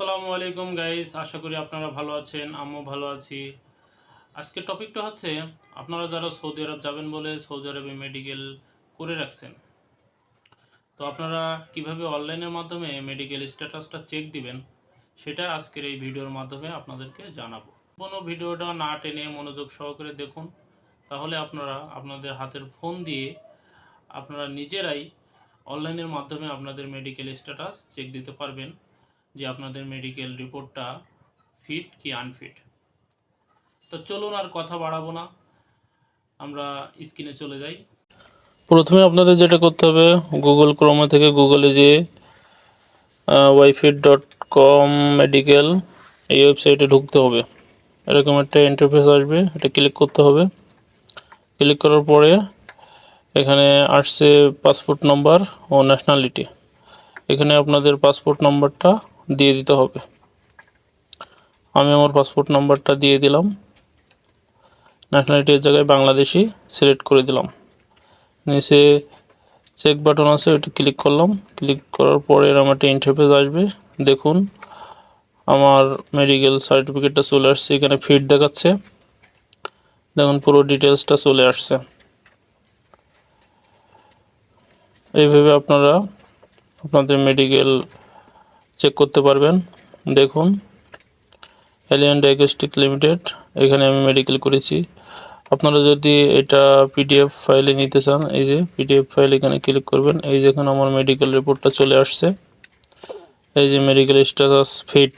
আসসালামু আলাইকুম গাইস আশা করি আপনারা ভালো আছেন, আমিও ভালো আছি। আজকের টপিকটা হচ্ছে, আপনারা যারা সৌদি আরব যাবেন বলে সৌদি আরবে মেডিকেল করে রাখছেন, তো আপনারা কীভাবে অনলাইনের মাধ্যমে মেডিকেল স্ট্যাটাসটা চেক দিবেন, সেটা আজকের এই ভিডিওর মাধ্যমে আপনাদেরকে জানাব। কোনো ভিডিওটা না টেনে মনোযোগ সহকারে দেখুন, তাহলে আপনারা আপনাদের হাতের ফোন দিয়ে আপনারা নিজেরাই অনলাইনের মাধ্যমে আপনাদের মেডিকেল স্ট্যাটাস চেক দিতে পারবেন। যে আপনাদের মেডিকেল রিপোর্টটা ফিট কি আনফিট তো চলুন আর কথা বাড়াবো না, আমরা স্ক্রিনে চলে যাই। প্রথমে আপনাদের যেটা করতে হবে গুগল ক্রোমা থেকে গুগলে যে ওয়াইফিট ডট কম মেডিকেল এই ওয়েবসাইটে ঢুকতে হবে। এরকম একটা ইন্টারফেস আসবে, এটা ক্লিক করতে হবে। ক্লিক করার পরে এখানে আসছে পাসপোর্ট নাম্বার ও ন্যাশনালিটি এখানে আপনাদের পাসপোর্ট নাম্বারটা দিয়ে দিতে হবে। আমি আমার পাসপোর্ট নাম্বারটা দিয়ে দিলাম। ন্যাশনালিটির জায়গায় বাংলাদেশি সিলেক্ট করে দিলাম। নিচে চেক বাটন আছে, ওইটা ক্লিক করলাম। ক্লিক করার পরে এরকম একটা ইন্টারফেস আসবে। দেখুন, আমার মেডিকেল সার্টিফিকেটটা চলে আসছে, এখানে ফিট দেখাচ্ছে। দেখুন, পুরো ডিটেলসটা চলে আসছে। এইভাবে আপনারা আপনাদের মেডিকেল চেক করতে পারবেন। দেখুন এলিয়ান ডায়াগনস্টিক লিমিটেড এখানে আমি মেডিকেল করেছি। আপনারা যদি এটা পিডিএফ ফাইলে নিতে চান, এই যে পিডিএফ ফাইল এখানে ক্লিক করবেন, এই দেখুন আমার মেডিকেল রিপোর্টটা চলে আসছে। এই যে মেডিকেল স্ট্যাটাস ফিট